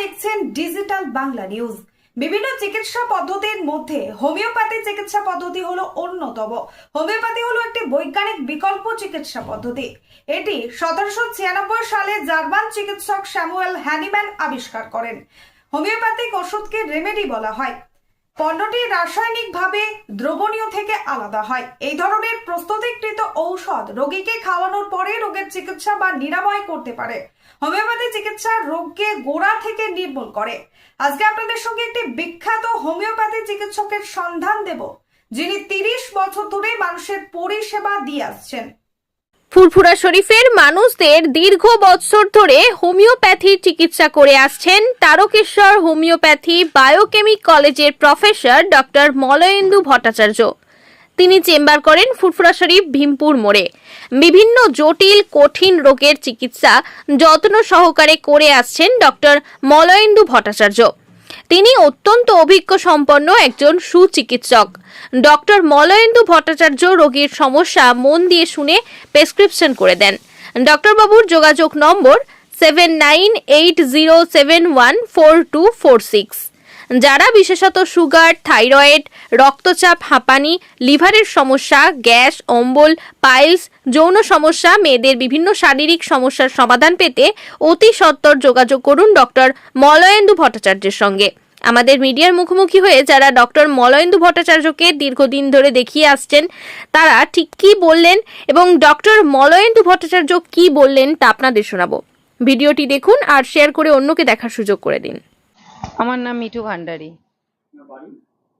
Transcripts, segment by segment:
দেখছেন digital Bangla news. বিভিন্ন চিকিৎসা পদ্ধতির মধ্যে হোমিওপ্যাথি চিকিৎসা পদ্ধতি হলো অন্যতম। হোমিওপ্যাথি হলো একটি বৈজ্ঞানিক বিকল্প চিকিৎসা পদ্ধতি। এটি সতেরোশো ছিয়ানব্বই সালে জার্মান চিকিৎসক স্যামুয়েল হ্যানিম্যান আবিষ্কার করেন। হোমিওপ্যাথিক ওষুধকে রেমেডি বলা হয়। পণ্যটি রাসায়নিকভাবে দ্রবণীয় থেকে আলাদা হয়। এই ধরনের প্রস্তুতিকৃত ঔষধ রোগীকে খাওয়ানোর পরে রোগের চিকিৎসা বা নিরাময় করতে পারে। হোমিওপ্যাথি চিকিৎসা রোগকে গোড়া থেকে নির্মূল করে। আজকে আপনাদের সঙ্গে একটি বিখ্যাত হোমিওপ্যাথি চিকিৎসকের সন্ধান দেব, যিনি তিরিশ বছর ধরে মানুষের পরিষেবা দিয়ে আসছেন। ফুরফুরা শরীফের মানুষদের দীর্ঘ বৎসর ধরে হোমিওপ্যাথি চিকিৎসা করে আসছেন তারকেশ্বর হোমিওপ্যাথি বায়োকেমিক কলেজের প্রফেসর ডক্টর মলয়েন্দু ভট্টাচার্য। তিনি চেম্বার করেন ফুরফুরা শরীফ ভীমপুর মোড়ে। বিভিন্ন জটিল, কঠিন রোগের চিকিৎসা যত্ন সহকারে করে আসছেন ডক্টর মলয়েন্দু ভট্টাচার্য। তিনি অত্যন্ত অভিজ্ঞ সম্পন্ন একজন সুচিকিৎসক। ডক্টর মলয়েন্দু ভট্টাচার্য রোগীর সমস্যা মন দিয়ে শুনে প্রেসক্রিপশন করে দেন। ডক্টর বাবুর যোগাযোগ নম্বর seven nine eight zero seven one four two four six. যারা বিশেষত সুগার, থাইরয়েড, রক্তচাপ, হাঁপানি, লিভারের সমস্যা, গ্যাস, অম্বল, পাইলস, যৌন সমস্যা, মেয়েদের বিভিন্ন শারীরিক সমস্যার সমাধান পেতে অতি সত্বর যোগাযোগ করুন ডক্টর মলয়েন্দু ভট্টাচার্যের সঙ্গে। আমাদের মিডিয়ার মুখোমুখি হয়ে যারা ডক্টর মলয়েন্দু ভট্টাচার্যকে দীর্ঘদিন ধরে দেখিয়ে আসছেন, তারা ঠিক কী বললেন এবং ডক্টর মলয়েন্দু ভট্টাচার্য কী বললেন তা আপনাদের শোনাবো। ভিডিওটি দেখুন আর শেয়ার করে অন্যকে দেখার সুযোগ করে দিন। আমার নাম মিঠু ভান্ডারী।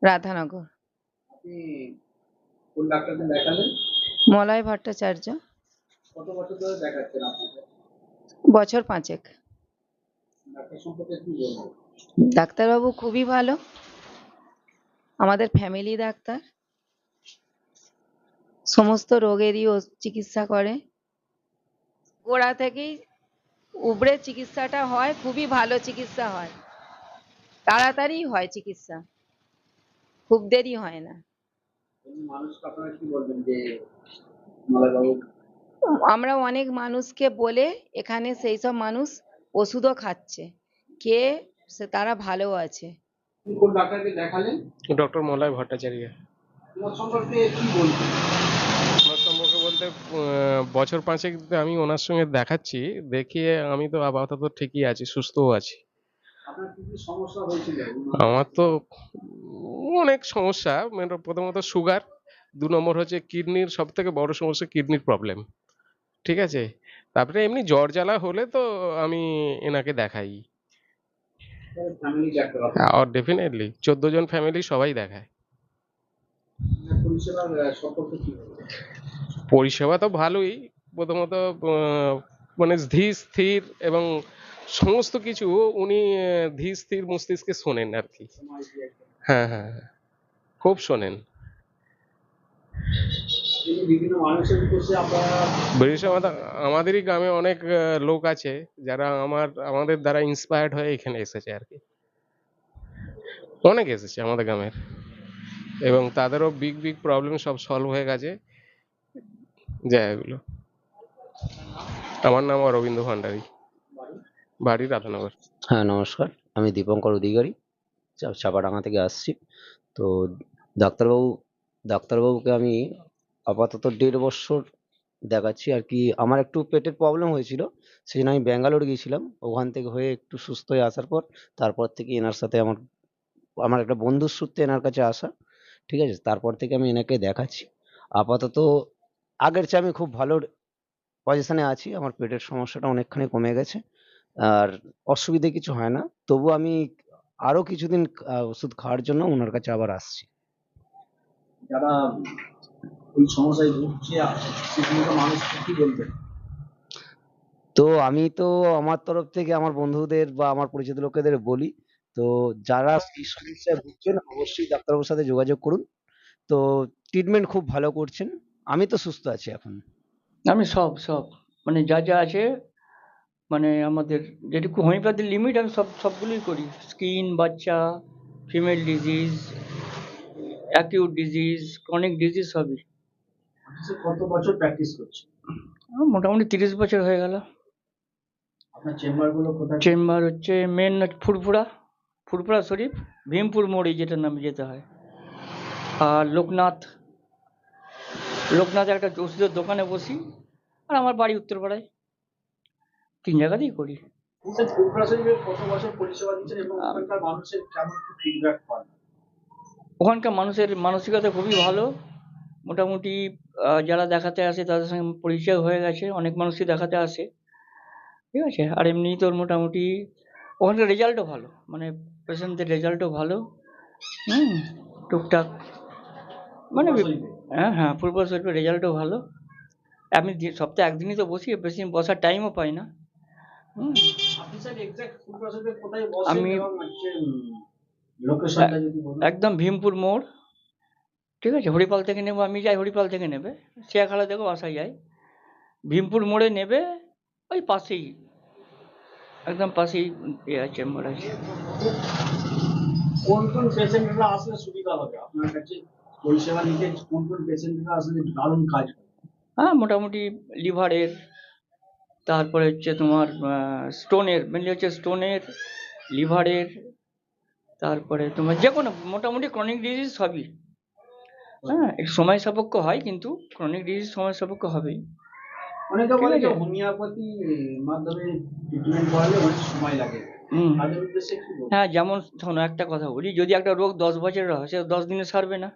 রাধানগর। মলয় ভট্টাচার্য। বছর পাঁচেক। ডাক্তারবাবু খুবই ভালো। আমাদের ফ্যামিলি ডাক্তার। সমস্ত রোগেরই ও চিকিৎসা করে। গোড়া থেকেই উবড়ে চিকিৎসাটা হয় খুবই ভালো চিকিৎসা হয়। তাড়াতাড়ি হয় চিকিৎসা। খুব দেরি হয় না। কি আমরা অনেক মানুষকে বলে এখানে সেই সব মানুষ ওষুধও খাচ্ছে। খেয়ে সে তারা ভালো আছে। আপনি কোন ডাক্তারকে দেখালেন? ডক্টর মলয় ভট্টাচার্য। সম্পর্কে কি বলতে আহ, বছর পাঁচেক আমি ওনার সঙ্গে দেখাচ্ছি দেখিয়ে আমি তো আপাতত ঠিকই আছি সুস্থও আছি। আমার তো অনেক সমস্যা। মানে প্রথমত সুগার দু নম্বর হচ্ছে কিডনির সব থেকে বড় সমস্যা কিডনির প্রবলেম ঠিক আছে? তারপরে এমনি জ্বর জ্বালা হলে তো আমি এনাকে দেখাই। আর ডেফিনেটলি চোদ্দ জন ফ্যামিলি সবাই দেখায়। পরিষেবা তো ভালোই। প্রথমত মানে ধীর স্থির এবং সমস্ত কিছু উনি ধীর মস্তিষ্কে শোনেন আর কি। হ্যাঁ হ্যাঁ হ্যাঁ। খুব শোনেন। আমাদেরই গ্রামে অনেক লোক আছে যারা আমার, আমাদের দ্বারা ইন্সপায়ার্ড হয়ে এখানে এসেছে আর কি। অনেক এসেছে আমাদের গ্রামের। এবং তাদেরও বিগ বিগ প্রবলেম সব সলভ হয়ে গেছে। জায়গাগুলো আমার নাম অরবিন্দ ভান্ডারী। বাড়ি রাধানগর। হ্যাঁ নমস্কার। আমি দীপঙ্কর অধিকারী চাপাডাঙ্গা থেকে আসছি। তো ডাক্তারবাবু, ডাক্তারবাবুকে আমি আপাতত দেড় বছর দেখাচ্ছি। আর কি, আমার একটু পেটের প্রবলেম হয়েছিল সেই জন্য আমি ব্যাঙ্গালোর গিয়েছিলাম। ওখান থেকে হয়ে একটু সুস্থ হয়ে আসার পর, তারপর থেকে এনার সাথে আমার আমার একটা বন্ধুর সূত্রে এনার কাছে আসা, ঠিক আছে? তারপর থেকে আমি এনাকে দেখাচ্ছি। আপাতত আগের চেয়ে আমি খুব ভালো পজিশনে আছি। আমার পেটের সমস্যাটা অনেকখানি কমে গেছে। আর অসুবিধে কিছু হয় না। তবু আমি আরও কিছুদিন ওষুধ খাওয়ার জন্য ওনার কাছে আবার আসছি। যারা ওই সমস্যায় ভুগছে সেগুলো কি বলবেন তো আমি তো আমার তরফ থেকে আমার বন্ধুদের বা আমার পরিচিত লোকেদের বলি তো যারা এই সমস্যায় ভুগছেন অবশ্যই ডাক্তারবাবুর সাথে যোগাযোগ করুন। তো ট্রিটমেন্ট খুব ভালো করছেন। আমি তো সুস্থ আছি এখন। আমি সব সব। মানে যা যা আছে মানে আমাদের যেটুকু হোমিওপ্যাথির লিমিট আমি সব সবগুলোই করি। স্কিন বাচ্চা female disease acute disease chronic disease সবই। কত বছর প্র্যাকটিস করছেন? আমার মোটামুটি তিরিশ বছর হয়ে গেল। আপনার চেম্বারগুলো কোথায়? চেম্বার হচ্ছে মেন ফুরফুরা। ফুরফুরা শরীফ ভীমপুর মোড়ে যেটার নামে যেতে হয়। আর লোকনাথ। লোকনাথের একটা ওষুধের দোকানে বসি। আর আমার বাড়ি উত্তরপাড়ায়। তিন জায়গাতেই করি ওখানকার মানুষের মানসিকতা খুবই ভালো। মোটামুটি যারা দেখাতে আসে তাদের সঙ্গে পরিচয় হয়ে গেছে অনেক মানুষই দেখাতে আসে। ঠিক আছে? আর এমনি তোর মোটামুটি ওখানকার রেজাল্টও ভালো। মানে পেশেন্টদের রেজাল্টও ভালো। হুম টুকটাক। মানে হ্যাঁ হ্যাঁ পূর্ব শরীফের রেজাল্টও ভালো। আমি সপ্তাহে একদিনই তো বসি বেশি বসার টাইমও পাই না। আমি- একদম ভীমপুর মোড়। ঠিক আছে হরিপাল থেকে নেব আমি যাই হরিপাল থেকে নেবে। চেয়াখালা থেকেও আসা যায় ভীমপুর মোড়ে নেবে ওই পাশেই একদম পাশেই ইয়ে চেম্বার আছে। কোন কোন পেশেন্টরা আসলে সুবিধা হবে? আপনার কাছে পরিষেবা নিতে কোন কোন পেশেন্টরা আসলে দারুণ কাজ হ্যাঁ মোটামুটি লিভারের তারপরে হচ্ছে তোমার স্টোনের মেনলি হচ্ছে স্টোনের লিভারের তারপরে তোমার যে কোনো মোটামুটি ক্রনিক ডিজিজ সবই। হ্যাঁ একটু সময় সাপেক্ষ হয় কিন্তু ক্রনিক ডিজিজ সময় সাপেক্ষ হবেই। অনেকে বলে যে হোমিওপ্যাথি মাধ্যমে ট্রিটমেন্ট করালে অনেক সময় লাগে। হ্যাঁ যেমন শোনো একটা কথা বলি যদি একটা রোগ দশ বছরের হয় সে দশ দিনে সারবে না।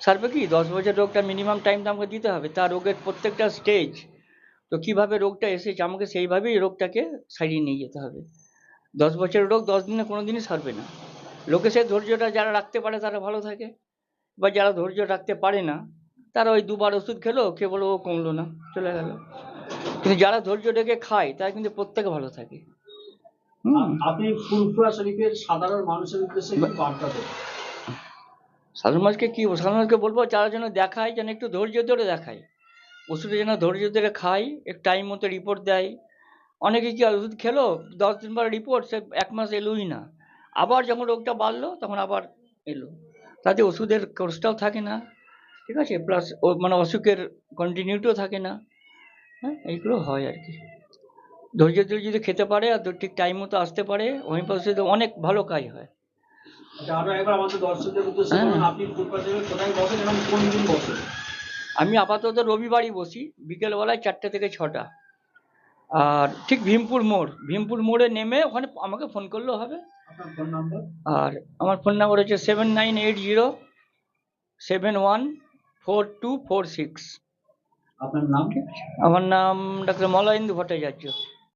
সারবে কি? দশ বছর রোগটা মিনিমাম টাইম তো আমাকে দিতে হবে। তার রোগের প্রত্যেকটা স্টেজ তো কীভাবে রোগটা এসেছে? আমাকে সেইভাবেই রোগটাকে সারিয়ে নিয়ে যেতে হবে। দশ বছরের রোগ দশ দিনে কোনো দিনই সারবে না। লোকে সে ধৈর্যটা যারা রাখতে পারে তারা ভালো থাকে। বা যারা ধৈর্য রাখতে পারে না তারা ওই দুবার ওষুধ খেলো খেয়ে বলো ও কমলো না চলে গেল। কিন্তু যারা ধৈর্য রেখে খায় তারা কিন্তু প্রত্যেকে ভালো থাকে। আপনি ফুলপুরা শরীফের সাধারণ মানুষের উদ্দেশ্যে বার্তা দেবেন সাধারণ মানুষকে কি? সাধারণ মানুষকে বলব যারা যেন দেখায় যেন একটু ধৈর্য ধরে দেখায়। ওষুধে যেন ধৈর্য ধরে খায় একটু টাইম মতো রিপোর্ট দেয়। অনেকে কি ওষুধ খেলো? দশ দিন পর রিপোর্ট সে এক মাস এলোই না। আবার যখন রোগটা বাড়লো তখন আবার এলো। তাতে ওষুধের কোর্সটাও থাকে না ঠিক আছে? প্লাস ও মানে অসুখের কন্টিনিউটিও থাকে না। হ্যাঁ এইগুলো হয় আর কি। ধৈর্য ধরে যদি খেতে পারে আর ঠিক টাইম মতো আসতে পারে হোমিওপ্যাথিতে অনেক ভালো কাজ হয়। আচ্ছা আরও একবার আমাদের দর্শকদের উদ্দেশ্যে হ্যাঁ। আপনি কোথায় বসেন এবং কোন দিন বসেন? আমি আপাতত রবিবারই বসি বিকেলবেলায় চারটে থেকে ছটা। আর ঠিক ভীমপুর মোড় ভীমপুর মোড়ে নেমে ওখানে আমাকে ফোন করলেও হবে। আপনার ফোন নাম্বার আর আমার ফোন নাম্বার হচ্ছে seven nine eight zero seven one four two four six আপনার নাম আমার নাম ডাক্তার মলয়েন্দু ভট্টাচার্য।